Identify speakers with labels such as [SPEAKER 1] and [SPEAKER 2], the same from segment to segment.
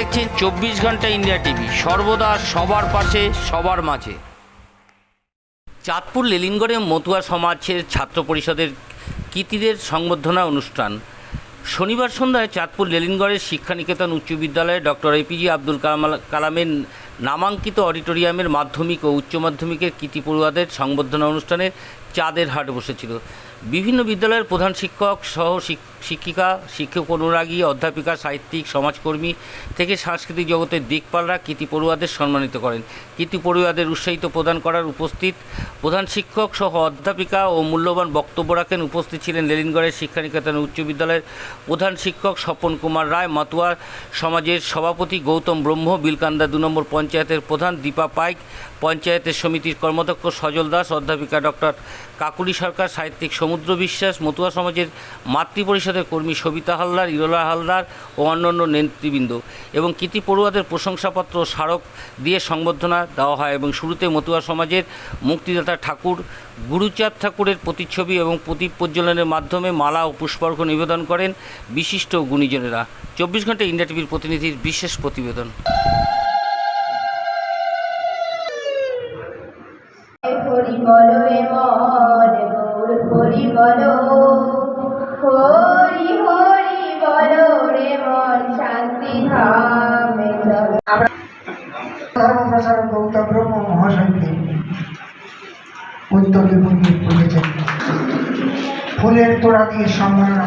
[SPEAKER 1] দেখছেন চব্বিশ ঘণ্টা ইন্ডিয়া টিভি। সর্বদা সবার পাশে, সবার মাঝে। চাঁদপুর লেলিনগড়ে মতুয়া সমাজের ছাত্র পরিষদের কৃতীদের সংবর্ধনা অনুষ্ঠান। শনিবার সন্ধ্যায় চাঁদপুর লেলিনগড়ের শিক্ষানিকেতন উচ্চ বিদ্যালয়ে ডক্টর এপিজে আব্দুল কালাম কালামের নামাঙ্কিত অডিটোরিয়ামের মাধ্যমিক ও উচ্চ মাধ্যমিকের কৃতি পড়ুয়াদের সংবর্ধনা অনুষ্ঠানে চাঁদের হাট বসেছিল। বিভিন্ন বিদ্যালয়ের প্রধান শিক্ষক সহ শিক- শিক্ষিকা, শিক্ষক অনুরাগী, অধ্যাপিকা, সাহিত্যিক, সমাজকর্মী থেকে সাংস্কৃতিক জগতের দিকপালরা কৃতি পড়ুয়াদের সম্মানিত করেন। কৃতি পড়ুয়াদের উৎসাহিত প্রদান করার উপস্থিত প্রধান শিক্ষক সহ অধ্যাপিকা ও মূল্যবান বক্তব্য রাখেন উপস্থিত ছিলেন লেলিনগড়ের শিক্ষানিকেতন উচ্চ বিদ্যালয়ের প্রধান শিক্ষক স্বপন কুমার রায়, মাতুয়া সমাজের সভাপতি গৌতম ব্রহ্ম, বিলকান্দা দু নম্বর পঞ্চায়েতের প্রধান দীপা পাইক, পঞ্চায়েতের সমিতির কর্মাধ্যক্ষ সজল দাস, অধ্যাপিকা ডক্টর কাকুলি সরকার, সাহিত্যিক সমুদ্র বিশ্বাস মতুয়া সমাজের মাতৃ পরিষদের কর্মী সবিতা হালদার, ইরোলা হালদার ও অন্যান্য নেতৃবৃন্দ এবং কৃতি পড়ুয়াদের প্রশংসাপত্র স্মারক দিয়ে সংবর্ধনা দেওয়া হয় এবং শুরুতে মতুয়া সমাজের মুক্তিদাতা ঠাকুর গুরুচাঁদ ঠাকুরের প্রতিচ্ছবি এবং প্রদীপ প্রজ্বলনের মাধ্যমে মালা ও পুষ্পার্ঘ নিবেদন করেন বিশিষ্ট গুণীজনেরা। চব্বিশ ঘণ্টা ইন্ডিয়া টিভির প্রতিনিধির বিশেষ প্রতিবেদন।
[SPEAKER 2] প্রচারক গৌতম ব্রহ্ম মহাশয়কে উত্তর লিপুঙ্গি বলেছেন ফুলের তোড়া দিয়ে সম্মাননা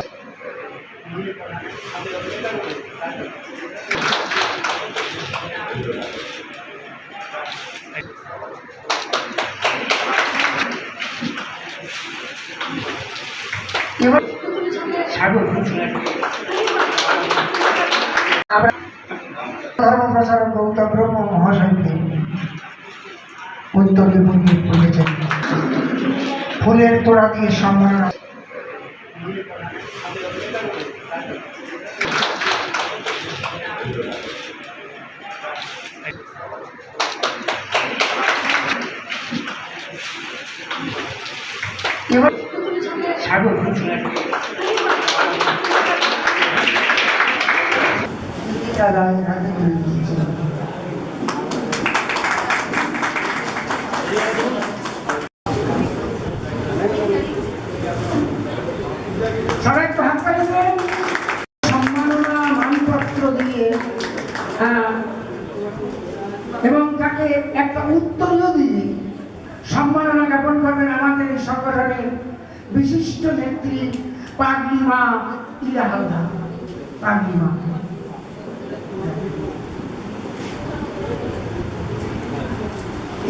[SPEAKER 2] এবার সাগর। আমরা ধর্ম প্রচারক গৌতম ব্রহ্ম মহাশয়কে উত্তর লিপুঙ্গি বলেছেন ফুলের তোড়া দিয়ে সম্মাননা এবার সাগর সবাই একটু হাত হ্যাঁ, এবং তাকে একটা উত্তরও দিয়ে সম্মাননা জ্ঞাপন করবেন আমাদের সংগঠনের বিশিষ্ট নেত্রী পাগলি মা ইলা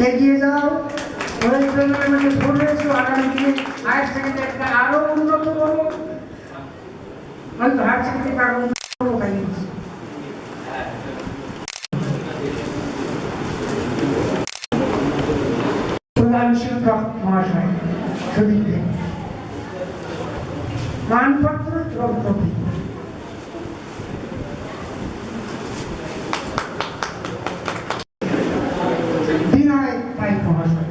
[SPEAKER 2] এগিয়ে যাও ওই প্রোগ্রামের মধ্যে ভুল হয়েছে আগামী দিনে হায়ার সেকেন্ডারিটা আরো উন্নত করবো হয়তো হায়ার সেকেন্ডারি আরো উন্নত করবো তাই বলছি। প্রধান শিক্ষক মহাশয় সুদীপে মানপত্র এবং মহাশয়।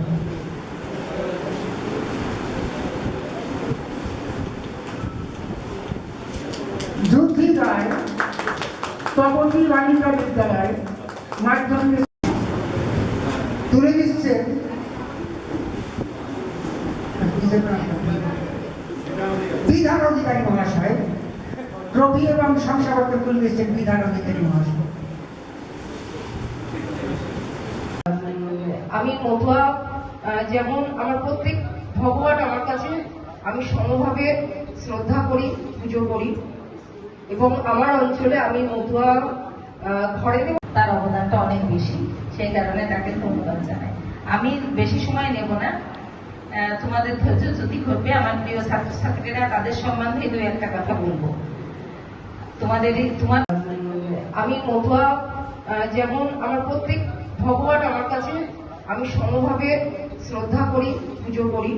[SPEAKER 2] তুলে দিচ্ছেন বিধান অধিকারী মহাশয় রবি এবং শংসাপত্র তুলে দিচ্ছেন বিধান অধিকারী মহাশয়।
[SPEAKER 3] আমি মতুয়া যেমন আমার প্রত্যেক ভগবান আমার কাছে আমি সমভাবে শ্রদ্ধা করি পুজো করি। এবং আমার অঞ্চলে আমি আহ, ঘরে
[SPEAKER 4] তার অবদানটা অনেক বেশি সেই কারণে তাকে ধন্যবাদ জানাই। আমি বেশি সময় নেব না। তোমাদের ধৈর্য যদি ঘটবে আমার প্রিয় ছাত্রছাত্রীরা তাদের সম্বন্ধে দু একটা কথা বলব। তোমাদের তোমার
[SPEAKER 3] আমি মতুয়া যেমন আমার প্রত্যেক ভগবান আমার কাছে আমি সমভাবে শ্রদ্ধা করি পুজো করি।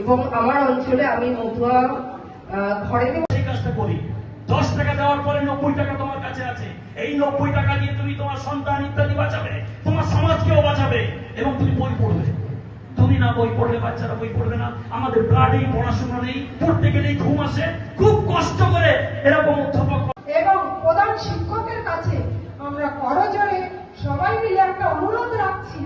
[SPEAKER 3] এবং আমার অঞ্চলে আমি মতুয়া ঘরে
[SPEAKER 5] সেই কাজটা করি। দশ টাকা দেওয়ার পরে নব্বই টাকা তোমার কাছে আছে। এই নব্বই টাকা দিয়ে তুমি তোমার সন্তান ইত্যাদি বাঁচাবে তোমার সমাজকেও বাঁচাবে এবং তুমি বই পড়বে। তুমি না বই পড়লে বাচ্চারা বই পড়বে না। আমাদের ব্লাডেই পড়াশোনা নেই পড়তে গেলেই ঘুম আসে। খুব কষ্ট করে এরকম অধ্যাপক
[SPEAKER 3] এবং প্রধান শিক্ষকের কাছে
[SPEAKER 6] আমরা করজোরে সবাই মিলে একটা অনুরোধ রাখছি।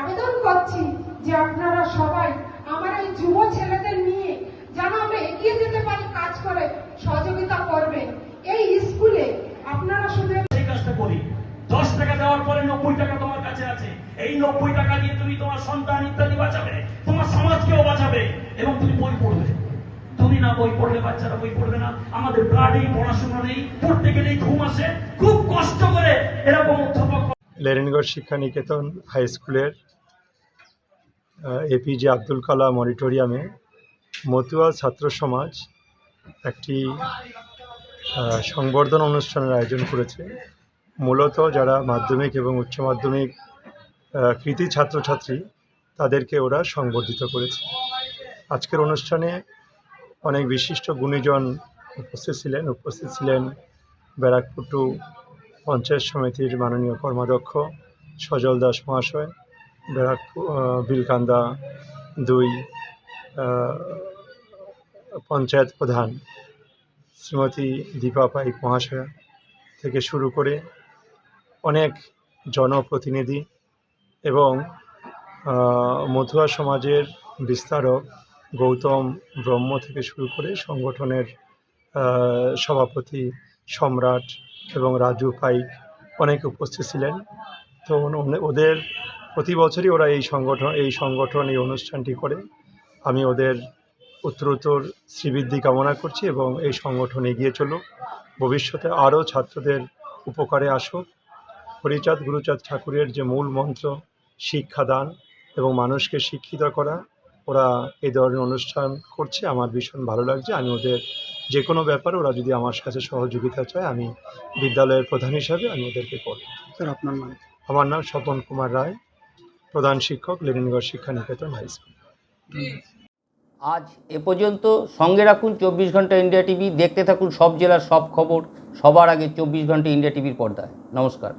[SPEAKER 6] আবেদন করছি যে আপনারা সবাই আমার এই যুব ছেলেদের নিয়ে যেন আমরা এগিয়ে যেতে পারি, কাজ করে, সহযোগিতা করবে। এই স্কুলে আপনারা শুধু
[SPEAKER 5] সেই কাজটা করি। দশ টাকা দেওয়ার পরে নব্বই টাকা তোমার কাছে আছে। এই নব্বই টাকা দিয়ে তুমি তোমার সন্তান ইত্যাদি বাঁচাবে, তোমার সমাজকেও বাঁচাবে এবং তুমি বই পড়বে। তুমি না বই পড়লে বাচ্চারা বই পড়বে না। আমাদের ব্লাডেই পড়াশোনা নেই। পড়তে গেলেই ঘুম আসে। খুব কষ্ট করে এরকম অধ্যাপক
[SPEAKER 7] লেরেনগড় শিক্ষা নিকেতন হাই স্কুলের এপিজে আব্দুল কালাম অডিটোরিয়ামে মতুয়া ছাত্র সমাজ একটি সংবর্ধনা অনুষ্ঠানের আয়োজন করেছে। মূলত যারা মাধ্যমিক এবং উচ্চ মাধ্যমিক কৃতি ছাত্রছাত্রী, তাদেরকে ওরা সংবর্ধিত করেছে। আজকের অনুষ্ঠানে অনেক বিশিষ্ট গুণীজন উপস্থিত ছিলেন। উপস্থিত ছিলেন ব্যারাকপুর টু পঞ্চায়েত সমিতির মাননীয় কর্মাধ্যক্ষ সজল দাস মহাশয় ব্যারাকপুর বিলকান্দা দুই পঞ্চায়েত প্রধান শ্রীমতী দীপা পাইক মহাশয়া থেকে শুরু করে অনেক জনপ্রতিনিধি এবং মধুয়া সমাজের বিস্তারক গৌতম ব্রহ্ম থেকে শুরু করে সংগঠনের সভাপতি সম্রাট এবং রাজু পাইক অনেক উপস্থিত ছিলেন। তো ওদের প্রতি বছরই ওরা এই সংগঠন এই সংগঠন, এই অনুষ্ঠানটি করে। আমি ওদের উত্তরোত্তর শ্রীবৃদ্ধি কামনা করছি এবং এই সংগঠন এগিয়ে চলুক। ভবিষ্যতে আরও ছাত্রদের উপকারে আসুক। হরিচাঁদ গুরুচাঁদ ঠাকুরের যে মূল মন্ত্র, শিক্ষাদান এবং মানুষকে শিক্ষিত করা, ওরা এই ধরনের অনুষ্ঠান করছে। আমার ভীষণ ভালো লাগছে। আমি ওদের যে কোনো ব্যাপারে ওরা যদি আমার কাছে সহযোগিতা চায় আমি বিদ্যালয়ের প্রধান হিসাবে আমি ওদেরকে করব
[SPEAKER 2] স্যার আপনার নাম?
[SPEAKER 7] আমার নাম স্বপন কুমার রায় প্রধান শিক্ষক লেনিনগড় শিক্ষা নিকেতন হাই স্কুল।
[SPEAKER 1] আজ এ পর্যন্ত সঙ্গে রাখুন চব্বিশ ঘণ্টা ইন্ডিয়া টিভি দেখতে থাকুন সব জেলার সব খবর সবার আগে চব্বিশ ঘণ্টা ইন্ডিয়া টিভির পর্দায়। নমস্কার।